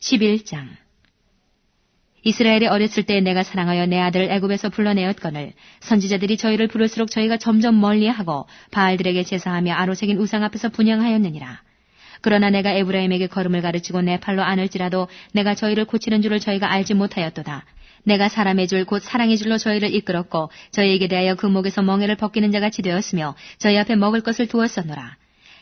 11장 이스라엘이 어렸을 때 내가 사랑하여 내 아들을 애굽에서 불러내었거늘 선지자들이 저희를 부를수록 저희가 점점 멀리하고 바알들에게 제사하며 아로새긴 우상 앞에서 분양하였느니라. 그러나 내가 에브라임에게 걸음을 가르치고 내 팔로 안을지라도 내가 저희를 고치는 줄을 저희가 알지 못하였도다. 내가 사람의 줄 곧 사랑의 줄로 저희를 이끌었고 저희에게 대하여 그 목에서 멍에를 벗기는 자같이 되었으며 저희 앞에 먹을 것을 두었었노라.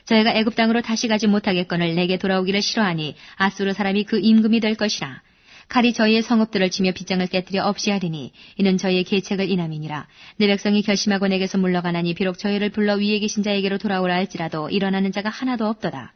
저희가 애굽 땅으로 다시 가지 못하겠거늘 내게 돌아오기를 싫어하니 아수르 사람이 그 임금이 될 것이라. 칼이 저희의 성읍들을 치며 빗장을 깨뜨려 없이 하리니 이는 저희의 계책을 인함이니라. 내 백성이 결심하고 내게서 물러가나니 비록 저희를 불러 위에 계신 자에게로 돌아오라 할지라도 일어나는 자가 하나도 없도다.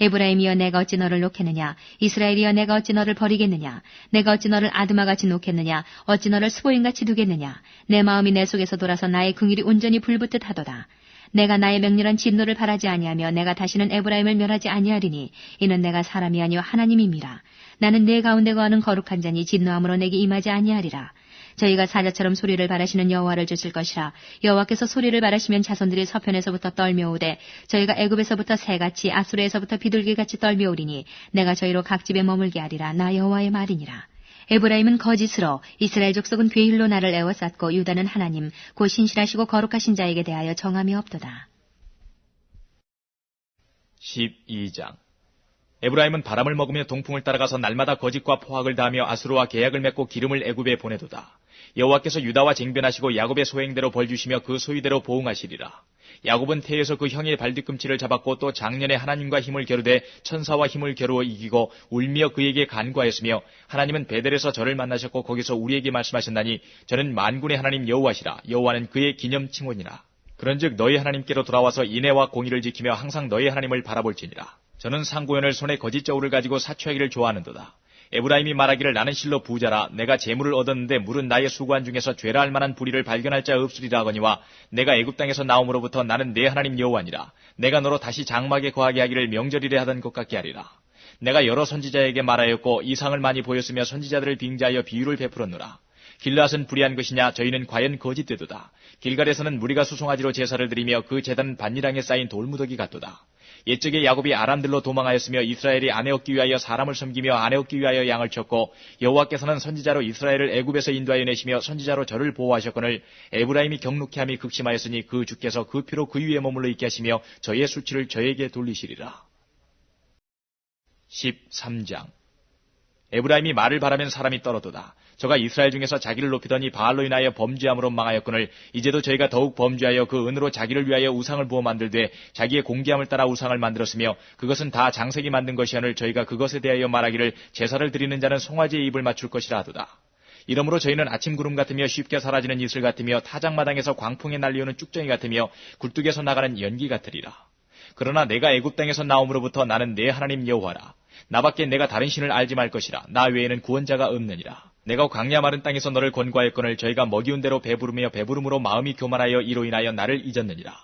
에브라임이여 내가 어찌 너를 놓겠느냐 이스라엘이여 내가 어찌 너를 버리겠느냐 내가 어찌 너를 아드마같이 놓겠느냐 어찌 너를 스보인같이 두겠느냐 내 마음이 내 속에서 돌아서 나의 긍일이 온전히 불붙듯 하도다 내가 나의 맹렬한 진노를 바라지 아니하며 내가 다시는 에브라임을 멸하지 아니하리니 이는 내가 사람이 아니요 하나님임이라 나는 내 가운데 거하는 거룩한 자니 진노함으로 내게 임하지 아니하리라. 저희가 사자처럼 소리를 바라시는 여호와를 주실 것이라. 여호와께서 소리를 바라시면 자손들이 서편에서부터 떨며오되 저희가 애굽에서부터 새같이 아수르에서부터 비둘기같이 떨며오리니 내가 저희로 각 집에 머물게 하리라. 나 여호와의 말이니라 에브라임은 거짓으로 이스라엘 족속은 괴일로 나를 애워쌌고 유다는 하나님 곧 신실하시고 거룩하신 자에게 대하여 정함이 없도다. 12장 에브라임은 바람을 먹으며 동풍을 따라가서 날마다 거짓과 포악을 다하며 아수르와 계약을 맺고 기름을 애굽에 보내도다. 여호와께서 유다와 쟁변하시고 야곱의 소행대로 벌 주시며 그 소유대로 보응하시리라. 야곱은 태에서 그 형의 발뒤꿈치를 잡았고 또 작년에 하나님과 힘을 겨루되 천사와 힘을 겨루어 이기고 울며 그에게 간과했으며 하나님은 베델에서 저를 만나셨고 거기서 우리에게 말씀하셨나니 저는 만군의 하나님 여호와시라 여호와는 그의 기념 칭원이라. 그런즉 너희 하나님께로 돌아와서 인애와 공의를 지키며 항상 너희 하나님을 바라볼지니라. 저는 상고연을 손에 거짓 저울을 가지고 사취하기를 좋아하는도다. 에브라임이 말하기를 나는 실로 부자라. 내가 재물을 얻었는데 물은 나의 수고한 중에서 죄라 할 만한 불의를 발견할 자 없으리라 하거니와 내가 애굽 땅에서 나옴으로부터 나는 내 하나님 여호와니라. 내가 너로 다시 장막에 거하게 하기를 명절이래 하던 것 같게 하리라. 내가 여러 선지자에게 말하였고 이상을 많이 보였으며 선지자들을 빙자하여 비유를 베풀었노라. 길앗은 불의한 것이냐? 저희는 과연 거짓되도다. 길갈에서는 무리가 수송아지로 제사를 드리며 그 제단은 반리랑에 쌓인 돌무더기 같도다 옛적에 야곱이 아람들로 도망하였으며 이스라엘이 아내 얻기 위하여 사람을 섬기며 아내 얻기 위하여 양을 쳤고 여호와께서는 선지자로 이스라엘을 애굽에서 인도하여 내시며 선지자로 저를 보호하셨거늘 에브라임이 경록히 함이 극심하였으니 그 주께서 그 피로 그 위에 머물러 있게 하시며 저의 수치를 저에게 돌리시리라. 13장 에브라임이 말을 바라면 사람이 떨어도다. 저가 이스라엘 중에서 자기를 높이더니 바알로 인하여 범죄함으로 망하였거늘 이제도 저희가 더욱 범죄하여 그 은으로 자기를 위하여 우상을 부어 만들되 자기의 공개함을 따라 우상을 만들었으며 그것은 다 장색이 만든 것이오늘 저희가 그것에 대하여 말하기를 제사를 드리는 자는 송아지의 입을 맞출 것이라 하도다. 이러므로 저희는 아침 구름 같으며 쉽게 사라지는 이슬 같으며 타작마당에서 광풍에 날리오는 쭉정이 같으며 굴뚝에서 나가는 연기 같으리라. 그러나 내가 애굽 땅에서 나옴으로부터 나는 내 하나님 여호와라. 나밖에 내가 다른 신을 알지 말 것이라. 나 외에는 구원자가 없느니라. 내가 광야 마른 땅에서 너를 권고하였거늘 저희가 먹이운 대로 배부르며 배부름으로 마음이 교만하여 이로 인하여 나를 잊었느니라.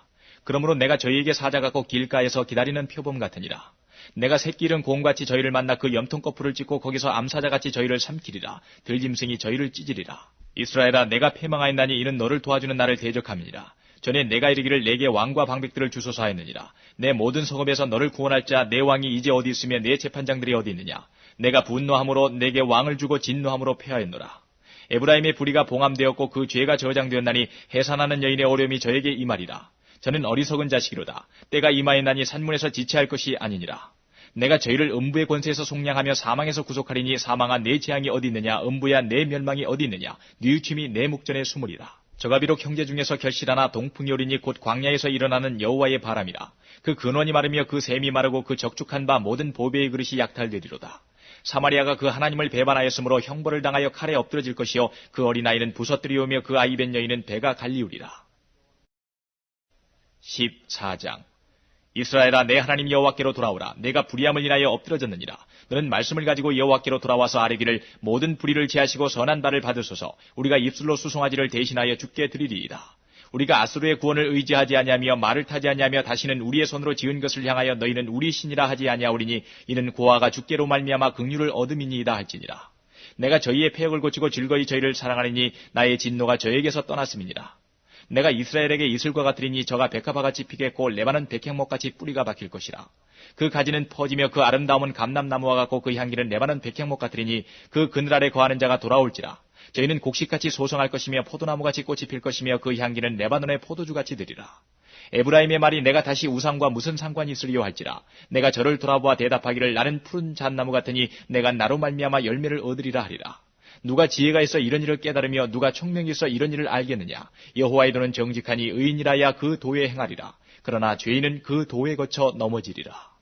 그러므로 내가 저희에게 사자 같고 길가에서 기다리는 표범 같으니라. 내가 새끼른 곰같이 저희를 만나 그 염통 거풀을 찍고 거기서 암사자같이 저희를 삼키리라. 들짐승이 저희를 찢으리라. 이스라엘아 내가 패망하였나니 이는 너를 도와주는 나를 대적함이니라. 전에 내가 이르기를 내게 왕과 방백들을 주소서 하였느니라. 내 모든 성읍에서 너를 구원할 자 내 왕이 이제 어디 있으며 내 재판장들이 어디 있느냐. 내가 분노함으로 내게 왕을 주고 진노함으로 패하였노라. 에브라임의 불의가 봉함되었고 그 죄가 저장되었나니 해산하는 여인의 어려움이 저에게 임하리라. 저는 어리석은 자식이로다. 때가 임하였나니 산문에서 지체할 것이 아니니라. 내가 저희를 음부의 권세에서 속량하며 사망에서 구속하리니 사망한 내 재앙이 어디 있느냐 음부야 내 멸망이 어디 있느냐 뉘우침이 내 목전에 숨으리라. 저가 비록 형제 중에서 결실하나 오리니 곧 광야에서 일어나는 여호와의 바람이라. 그 근원이 마르며 그 샘이 마르고 그 적축한 바 모든 보배의 그릇이 약탈되리로다. 사마리아가 그 하나님을 배반하였으므로 형벌을 당하여 칼에 엎드러질 것이요 그 어린아이는 부서뜨리오며 그 아이 벤 여인은 배가 갈리우리라. 14장 이스라엘아 내 하나님 여호와께로 돌아오라. 내가 불의함을 인하여 엎드러졌느니라. 너는 말씀을 가지고 여호와께로 돌아와서 아뢰기를 모든 불의를 제하시고 선한 바를 받으소서. 우리가 입술로 수송아지를 대신하여 죽게 드리리이다. 우리가 아수르의 구원을 의지하지 아니하며 말을 타지 아니하며 다시는 우리의 손으로 지은 것을 향하여 너희는 우리 신이라 하지 아니하오리니 이는 고아가 죽게로 말미암아 긍휼을 얻음이니이다 할지니라. 내가 저희의 폐역을 고치고 즐거이 저희를 사랑하리니 나의 진노가 저에게서 떠났음이니라 내가 이스라엘에게 이슬과 같으리니 저가 백합화같이 피겠고 레바논 백향목같이 뿌리가 박힐 것이라. 그 가지는 퍼지며 그 아름다움은 감람나무와 같고 그 향기는 레바논 백향목 같으리니 그 그늘 아래 거하는 자가 돌아올지라. 저희는 곡식같이 소성할 것이며 포도나무같이 꽃이 필 것이며 그 향기는 레바논의 포도주같이 되리라. 에브라임의 말이 내가 다시 우상과 무슨 상관이 있으리요 할지라. 내가 저를 돌아보아 대답하기를 나는 푸른 잣나무 같으니 내가 나로 말미암아 열매를 얻으리라 하리라. 누가 지혜가 있어 이런 일을 깨달으며 누가 총명이 있어 이런 일을 알겠느냐. 여호와의 도는 정직하니 의인이라야 그 도에 행하리라. 그러나 죄인은 그 도에 거쳐 넘어지리라.